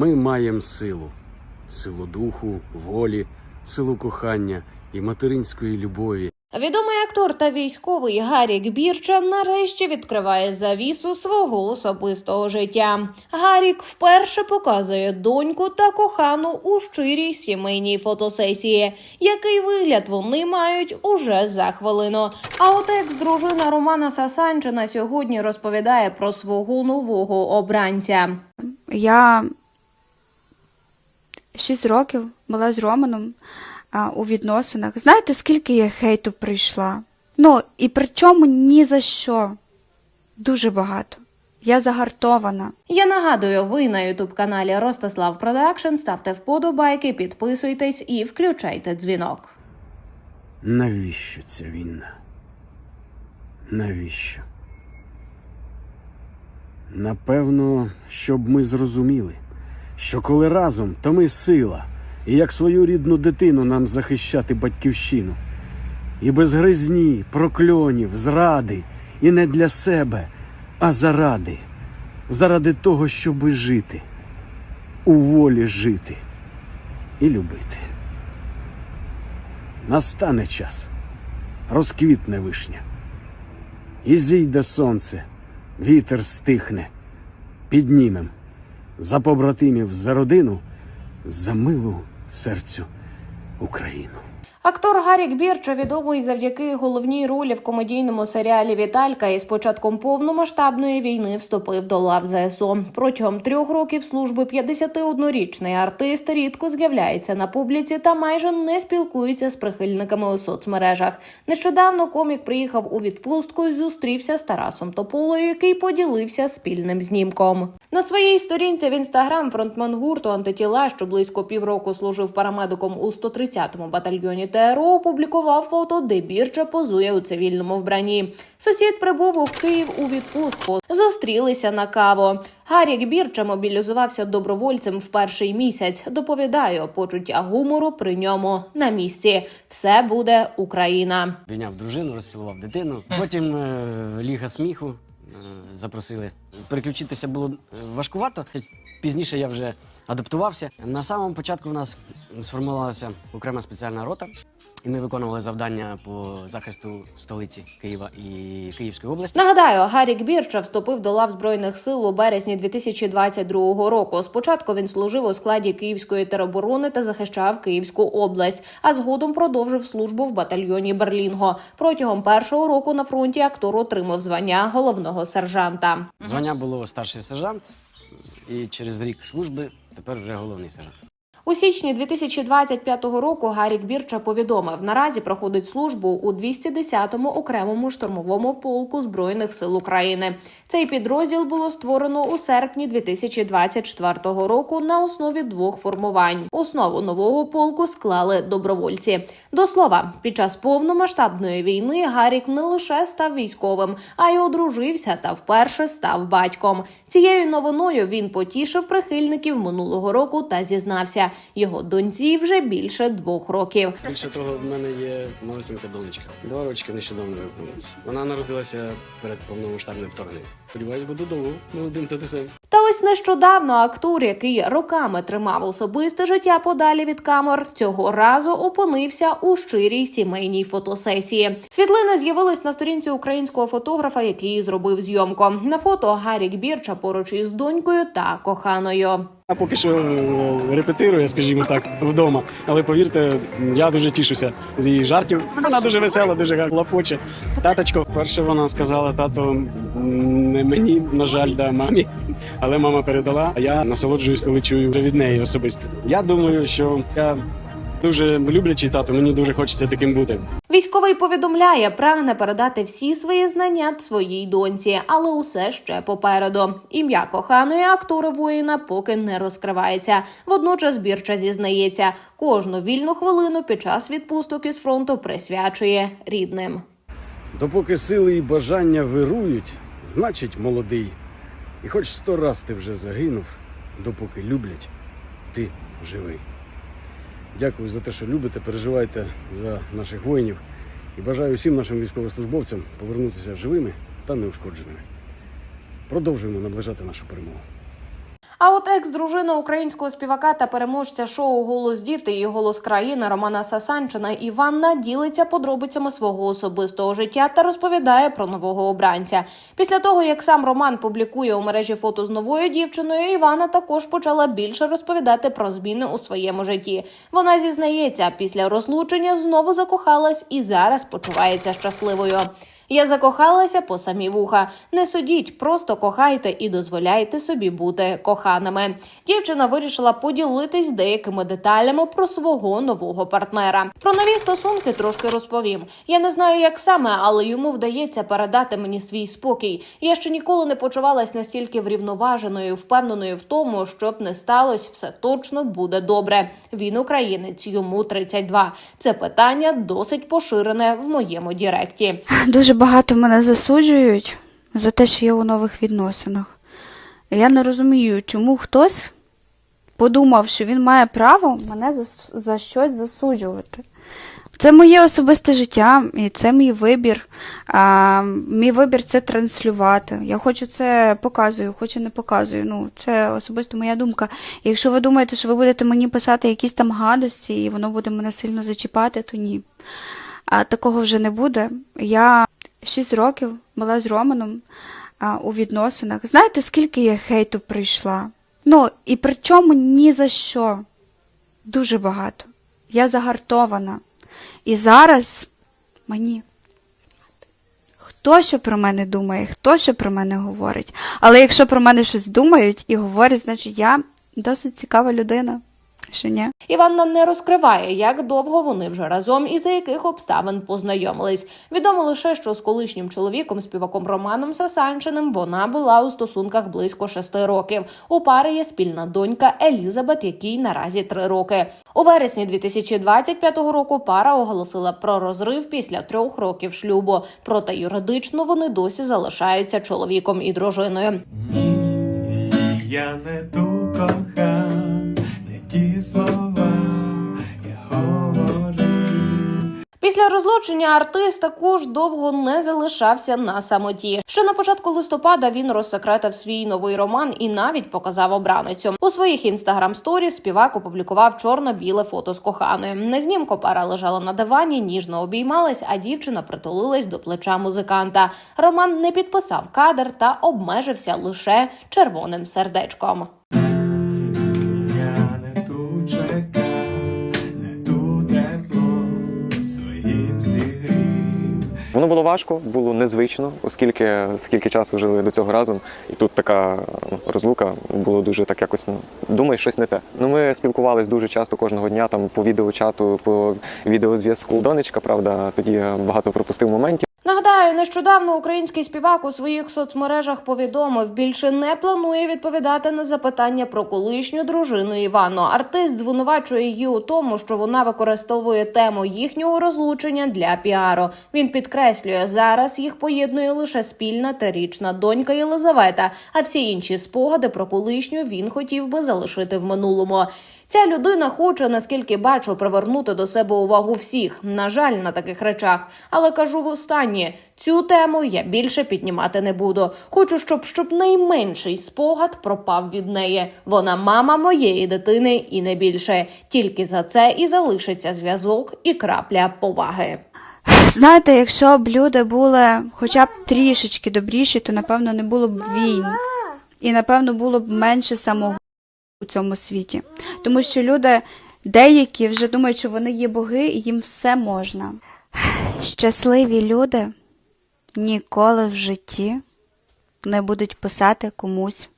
Ми маємо силу, силу духу, волі, силу кохання і материнської любові. Відомий актор та військовий Гарік Бірча нарешті відкриває завісу свого особистого життя. Гарік вперше показує доньку та кохану у щирій сімейній фотосесії. Який вигляд вони мають уже за хвилину. А от екс-дружина Романа Сасанчина сьогодні розповідає про свого нового обранця. Я 6 років була з Романом а, у відносинах. Знаєте, скільки я хейту прийшла? Ну, і при чому ні за що. Дуже багато. Я загартована. Я нагадую, ви на ютуб каналі Ростислав Продакшн. Ставте вподобайки, підписуйтесь і включайте дзвінок. Навіщо ця війна? Навіщо? Напевно, щоб ми зрозуміли, що коли разом, то ми сила, і як свою рідну дитину нам захищати батьківщину. І без гризні, прокльонів, зради, і не для себе, а заради, заради того, щоби жити, у волі жити і любити. Настане час, розквітне вишня, і зійде сонце, вітер стихне, піднімем за побратимів, за родину, за милу серцю Україну. Актор Гарік Бірча відомий завдяки головній ролі в комедійному серіалі Віталька і з початком повномасштабної війни вступив до лав ЗСУ. Протягом трьох років служби 51-річний артист рідко з'являється на публіці та майже не спілкується з прихильниками у соцмережах. Нещодавно комік приїхав у відпустку і зустрівся з Тарасом Тополою, який поділився спільним знімком. На своїй сторінці в інстаграм фронтмен гурту антитіла, що близько півроку служив парамедиком у 130-му батальйоні ТРО, опублікував фото, де Бірча позує у цивільному вбранні. Сусід прибув у Київ у відпустку. Зустрілися на каву. Гарік Бірча мобілізувався добровольцем в перший місяць. Доповідаю, почуття гумору при ньому на місці. Все буде Україна. Прийняв дружину, розцілував дитину. Потім е, ліга сміху запросили. Переключитися було е, важкувато. Пізніше я вже адаптувався. На самому початку в нас сформувалася окрема спеціальна рота, і ми виконували завдання по захисту столиці Києва і Київської області. Нагадаю, Гарік Бірча вступив до лав збройних сил у березні 2022 року. Спочатку він служив у складі Київської тероборони та захищав Київську область, а згодом продовжив службу в батальйоні Берлінго. Протягом першого року на фронті актор отримав звання головного сержанта. Звання було старший сержант, і через рік служби тепер вже головний сержант. У січні 2025 року Гарік Бірча повідомив, наразі проходить службу у 210-му окремому штурмовому полку збройних сил України. Цей підрозділ було створено у серпні 2024 року на основі двох формувань. Основу нового полку склали добровольці. До слова, під час повномасштабної війни Гарік не лише став військовим, а й одружився та вперше став батьком. Цією новиною він потішив прихильників минулого року та зізнався, його доньці вже більше двох років. Більше того, в мене є малесенька донечка. Два рочки нещодавно виповнилася. Вона народилася перед повномасштабним вторгненням. Сподіваюсь, буду довго молодим татусем. Ось нещодавно актор, який роками тримав особисте життя подалі від камер, цього разу опинився у щирій сімейній фотосесії. Світлини з'явились на сторінці українського фотографа, який зробив зйомку. На фото Гарік Бірча поруч із донькою та коханою. Я поки що е, репетирую, скажімо так, вдома. Але повірте, я дуже тішуся з її жартів. Вона дуже весела, дуже лапоче. Таточко, перше вона сказала, тато не мені, на жаль, да мамі. Але мама передала, а я насолоджуюсь, коли чую вже від неї особисто. Я думаю, що я дуже люблячий тато, мені дуже хочеться таким бути. Військовий повідомляє, прагне передати всі свої знання своїй доньці, але усе ще попереду. Ім'я коханої актора воїна поки не розкривається. Водночас Бірча зізнається, кожну вільну хвилину під час відпусток із фронту присвячує рідним. Допоки сили і бажання вирують, значить молодий. І хоч сто раз ти вже загинув, допоки люблять, ти живий. Дякую за те, що любите, переживайте за наших воїнів і бажаю всім нашим військовослужбовцям повернутися живими та неушкодженими. Продовжуємо наближати нашу перемогу. А от екс-дружина українського співака та переможця шоу Голос діти і голос країни Романа Сасанчина Іванна ділиться подробицями свого особистого життя та розповідає про нового обранця. Після того, як сам Роман публікує у мережі фото з новою дівчиною, Івана також почала більше розповідати про зміни у своєму житті. Вона зізнається, після розлучення знову закохалась і зараз почувається щасливою. Я закохалася по самі вуха. Не судіть, просто кохайте і дозволяйте собі бути коханими. Дівчина вирішила поділитись деякими деталями про свого нового партнера. Про нові стосунки трошки розповім. Я не знаю, як саме, але йому вдається передати мені свій спокій. Я ще ніколи не почувалась настільки врівноваженою, впевненою в тому, щоб не сталося, все точно буде добре. Він українець, йому 32. Це питання досить поширене в моєму діректі. Дуже багато мене засуджують за те, що я у нових відносинах. Я не розумію, чому хтось подумав, що він має право мене за, за щось засуджувати. Це моє особисте життя, і це мій вибір. А, мій вибір це транслювати. Я хочу це показую, хочу не показую. Ну, це особисто моя думка. І якщо ви думаєте, що ви будете мені писати якісь там гадості, і воно буде мене сильно зачіпати, то ні. А такого вже не буде. Я 6 років була з Романом а, у відносинах. Знаєте, скільки я хейту прийшла? Ну, і причому ні за що. Дуже багато. Я загартована. І зараз мені. Хто що про мене думає, хто що про мене говорить. Але якщо про мене щось думають і говорять, значить я досить цікава людина. Ні? Іванна не розкриває, як довго вони вже разом і за яких обставин познайомились. Відомо лише, що з колишнім чоловіком, співаком Романом Сасанчиним, вона була у стосунках близько шести років. У пари є спільна донька Елізабет, якій наразі три роки. У вересні 2025 року пара оголосила про розрив після трьох років шлюбу. Проте юридично вони досі залишаються чоловіком і дружиною. Ні, я не ту кохав, слова я говорив. Після розлучення артист також довго не залишався на самоті. Ще на початку листопада він розсекретив свій новий роман і навіть показав обраницю. У своїх інстаграм сторіс співак опублікував чорно-біле фото з коханою. На знімку пара лежала на дивані, ніжно обіймалась, а дівчина притулилась до плеча музиканта. Роман не підписав кадр та обмежився лише червоним сердечком. Було важко, було незвично, оскільки скільки часу жили до цього разом, і тут така ну, розлука було дуже так якось ну, думаєш, щось не те. Ну ми спілкувались дуже часто кожного дня там по відеочату, по відеозв'язку. Донечка, правда, тоді багато пропустив моментів. Нагадаю, нещодавно український співак у своїх соцмережах повідомив, більше не планує відповідати на запитання про колишню дружину Івану. Артист звинувачує її у тому, що вона використовує тему їхнього розлучення для піару. Він підкреслює, зараз їх поєднує лише спільна трирічна донька Єлизавета, а всі інші спогади про колишню він хотів би залишити в минулому. Ця людина хоче, наскільки бачу, привернути до себе увагу всіх. На жаль, на таких речах. Але кажу востаннє, цю тему я більше піднімати не буду. Хочу, щоб щоб найменший спогад пропав від неї. Вона мама моєї дитини і не більше. Тільки за це і залишиться зв'язок і крапля поваги. Знаєте, якщо б люди були хоча б трішечки добріші, то напевно не було б війн. І напевно було б менше самого у цьому світі. Тому що люди деякі вже думають, що вони є боги і їм все можна. Щасливі люди ніколи в житті не будуть писати комусь.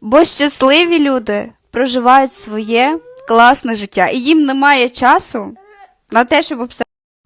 Бо щасливі люди проживають своє класне життя, і їм немає часу на те, щоб обсервувати.